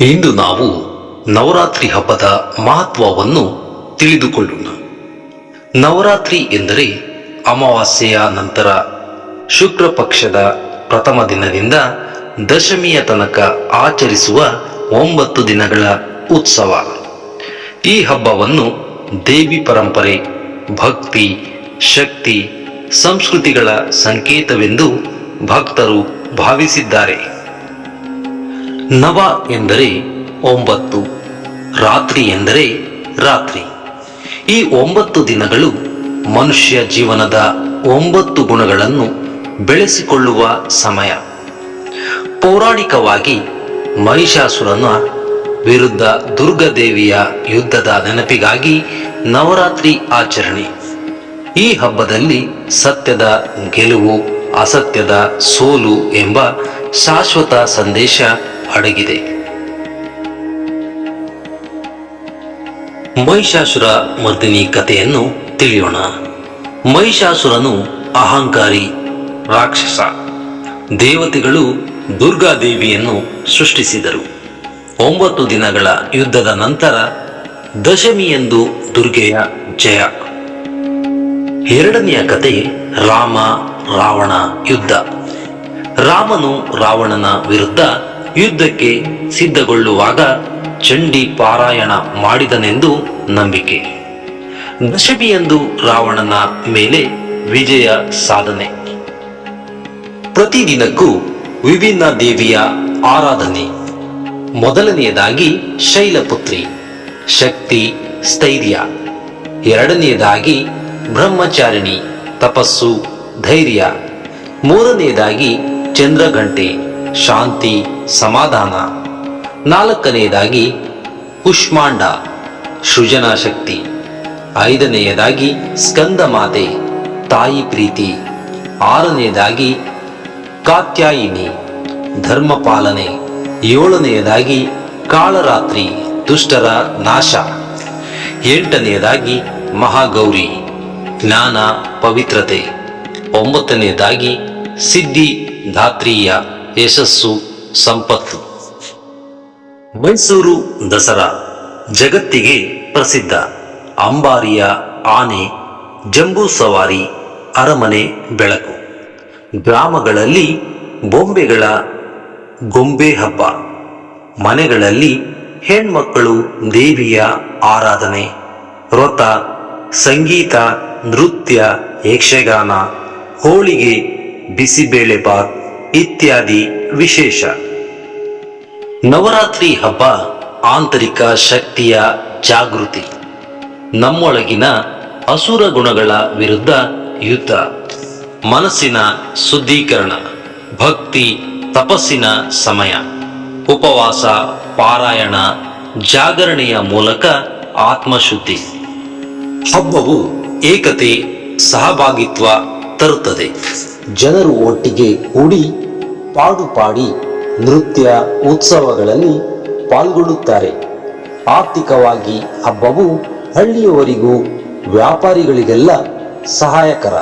ಇಂದು ನಾವು ನವರಾತ್ರಿ ಹಬ್ಬದ ಮಹತ್ವವನ್ನು ತಿಳಿದುಕೊಳ್ಳೋಣ. ನವರಾತ್ರಿ ಎಂದರೆ ಅಮಾವಾಸ್ಯೆಯ ನಂತರ ಶುಕ್ರ ಪಕ್ಷದ ಪ್ರಥಮ ದಿನದಿಂದ ದಶಮಿಯ ತನಕ ಆಚರಿಸುವ ಒಂಬತ್ತು ದಿನಗಳ ಉತ್ಸವ. ಈ ಹಬ್ಬವನ್ನು ದೇವಿ ಪರಂಪರೆ, ಭಕ್ತಿ, ಶಕ್ತಿ, ಸಂಸ್ಕೃತಿಗಳ ಸಂಕೇತವೆಂದು ಭಕ್ತರು ಭಾವಿಸಿದ್ದಾರೆ. ನವ ಎಂದರೆ ಒಂಬತ್ತು, ರಾತ್ರಿ ಎಂದರೆ ರಾತ್ರಿ. ಈ ಒಂಬತ್ತು ದಿನಗಳು ಮನುಷ್ಯ ಜೀವನದ ಒಂಬತ್ತು ಗುಣಗಳನ್ನು ಬೆಳೆಸಿಕೊಳ್ಳುವ ಸಮಯ. ಪೌರಾಣಿಕವಾಗಿ ಮಹಿಷಾಸುರನ ವಿರುದ್ಧ ದುರ್ಗಾದೇವಿಯ ಯುದ್ಧದ ನೆನಪಿಗಾಗಿ ನವರಾತ್ರಿ ಆಚರಣೆ. ಈ ಹಬ್ಬದಲ್ಲಿ ಸತ್ಯದ ಗೆಲುವು, ಅಸತ್ಯದ ಸೋಲು ಎಂಬ ಶಾಶ್ವತ ಸಂದೇಶ ಅಡಗಿದೆ ಮಹಿಷಾಸುರ ಮರ್ದಿನಿ ಕಥೆಯನ್ನು ತಿಳಿಯೋಣ. ಮಹಿಷಾಸುರನು ಅಹಂಕಾರಿ ರಾಕ್ಷಸ. ದೇವತೆಗಳು ದುರ್ಗಾದೇವಿಯನ್ನು ಸೃಷ್ಟಿಸಿದರು. ಒಂಬತ್ತು ದಿನಗಳ ಯುದ್ಧದ ನಂತರ ದಶಮಿಯಂದು ದುರ್ಗೆಯ ಜಯ. ಎರಡನೆಯ ಕತೆ ರಾಮ ರಾವಣ ಯುದ್ಧ. ರಾಮನು ರಾವಣನ ವಿರುದ್ಧ ಯುದ್ಧಕ್ಕೆ ಸಿದ್ಧಗೊಳ್ಳುವಾಗ ಚಂಡಿ ಪಾರಾಯಣ ಮಾಡಿದನೆಂದು ನಂಬಿಕೆ. ದಶಮಿಯಂದು ರಾವಣನ ಮೇಲೆ ವಿಜಯ ಸಾಧನೆ. ಪ್ರತಿದಿನಕ್ಕೂ ವಿಭಿನ್ನ ದೇವಿಯ ಆರಾಧನೆ. ಮೊದಲನೆಯದಾಗಿ ಶೈಲಪುತ್ರಿ, ಶಕ್ತಿ, ಸ್ಥೈರ್ಯ. ಎರಡನೆಯದಾಗಿ ಬ್ರಹ್ಮಚಾರಿಣಿ, ತಪಸ್ಸು, ಧೈರ್ಯ. ಮೂರನೆಯದಾಗಿ ಚಂದ್ರಘಂಟೆ, ಶಾಂತಿ, ಸಮಾಧಾನ. ನಾಲ್ಕನೆಯದಾಗಿ, ಕುಷ್ಮಾಂಡ ಸೃಜನಾ ಶಕ್ತಿ ಐದನೆಯದಾಗಿ ಸ್ಕಂದ ಮಾತೆ ತಾಯಿ ಪ್ರೀತಿ. ಆರನೆಯದಾಗಿ, ಕಾತ್ಯಾಯಿನಿ ಧರ್ಮ ಪಾಲನೆ ಏಳನೆಯದಾಗಿ, ಕಾಳರಾತ್ರಿ, ದುಷ್ಟರ ನಾಶ. ಎಂಟನೆಯದಾಗಿ, ಮಹಾಗೌರಿ, ಜ್ಞಾನ, ಪವಿತ್ರತೆ. ಒಂಬತ್ತನೆಯದಾಗಿ ಸಿದ್ಧಿ, ಧಾತ್ರಿಯ, ಯಶಸ್ಸು, ಸಂಪತ್ತು. ಮೈಸೂರು ದಸರಾ, ಜಗತ್ತಿಗೆ ಪ್ರಸಿದ್ಧ. ಅಂಬಾರಿಯ ಆನೆ, ಜಂಬೂ ಸವಾರಿ, ಅರಮನೆ ಬೆಳಕು. ಗ್ರಾಮಗಳಲ್ಲಿ ಬೊಂಬೆಗಳ ಗೊಂಬೆ ಹಬ್ಬ. ಮನೆಗಳಲ್ಲಿ ಹೆಣ್ಮಕ್ಕಳು ದೇವಿಯ ಆರಾಧನೆ. ವ್ರತ, ಸಂಗೀತ, ನೃತ್ಯ, ಯಕ್ಷಗಾನ, ಹೋಳಿಗೆ ಬಿಸಿಬೇಳೆಬಾತ್ ಇತ್ಯಾದಿ ವಿಶೇಷ. ನವರಾತ್ರಿ ಹಬ್ಬ ಆಂತರಿಕ ಶಕ್ತಿಯ ಜಾಗೃತಿ. ನಮ್ಮೊಳಗಿನ ಅಸುರ ಗುಣಗಳ ವಿರುದ್ಧ ಯುದ್ಧ. ಮನಸ್ಸಿನ ಶುದ್ಧೀಕರಣ. ಭಕ್ತಿ ತಪಸ್ಸಿನ ಸಮಯ. ಉಪವಾಸ, ಪಾರಾಯಣ, ಜಾಗರಣೆಯ ಮೂಲಕ ಆತ್ಮಶುದ್ಧಿ. ಹಬ್ಬವು ಏಕತೆ, ಸಹಭಾಗಿತ್ವ ತರುತ್ತದೆ. ಜನರು ಒಟ್ಟಿಗೆ ಕೂಡಿ ಪಾಡು ಪಾಡಿ ನೃತ್ಯ ಉತ್ಸವಗಳಲ್ಲಿ ಪಾಲ್ಗೊಳ್ಳುತ್ತಾರೆ. ಆರ್ಥಿಕವಾಗಿ ಹಬ್ಬವು ಹಳ್ಳಿಯವರಿಗೂ ವ್ಯಾಪಾರಿಗಳಿಗೆಲ್ಲ ಸಹಾಯಕರ.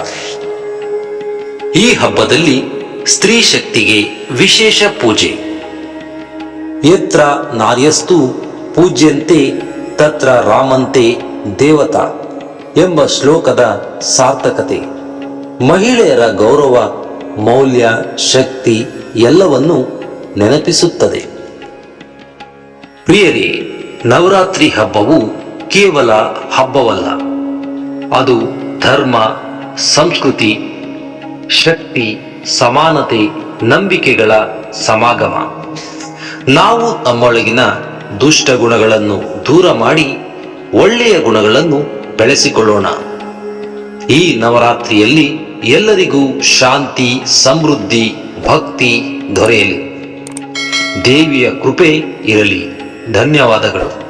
ಈ ಹಬ್ಬದಲ್ಲಿ ಸ್ತ್ರೀ ಶಕ್ತಿಗೆ ವಿಶೇಷ ಪೂಜೆ. ಯತ್ರ ನಾರ್ಯಸ್ತು ಪೂಜ್ಯಂತೆ ತತ್ರ ರಾಮಂತೆ ದೇವತಾ ಎಂಬ ಶ್ಲೋಕದ ಸಾರ್ಥಕತೆ. ಮಹಿಳೆಯರ ಗೌರವ, ಮೌಲ್ಯ, ಶಕ್ತಿ ಎಲ್ಲವನ್ನು ನೆನಪಿಸುತ್ತದೆ. ಪ್ರಿಯರೇ, ನವರಾತ್ರಿ ಹಬ್ಬವು ಕೇವಲ ಹಬ್ಬವಲ್ಲ. ಅದು ಧರ್ಮ, ಸಂಸ್ಕೃತಿ, ಶಕ್ತಿ, ಸಮಾನತೆ, ನಂಬಿಕೆಗಳ ಸಮಾಗಮ. ನಾವು ನಮ್ಮೊಳಗಿನ ದುಷ್ಟ ಗುಣಗಳನ್ನು ದೂರ ಮಾಡಿ ಒಳ್ಳೆಯ ಗುಣಗಳನ್ನು ಬೆಳೆಸಿಕೊಳ್ಳೋಣ. ಈ ನವರಾತ್ರಿಯಲ್ಲಿ ಎಲ್ಲರಿಗೂ ಶಾಂತಿ ಸಮೃದ್ಧಿ ಭಕ್ತಿ ದೊರೆಯಲಿ. ದೇವಿಯ ಕೃಪೆ ಇರಲಿ. ಧನ್ಯವಾದಗಳು.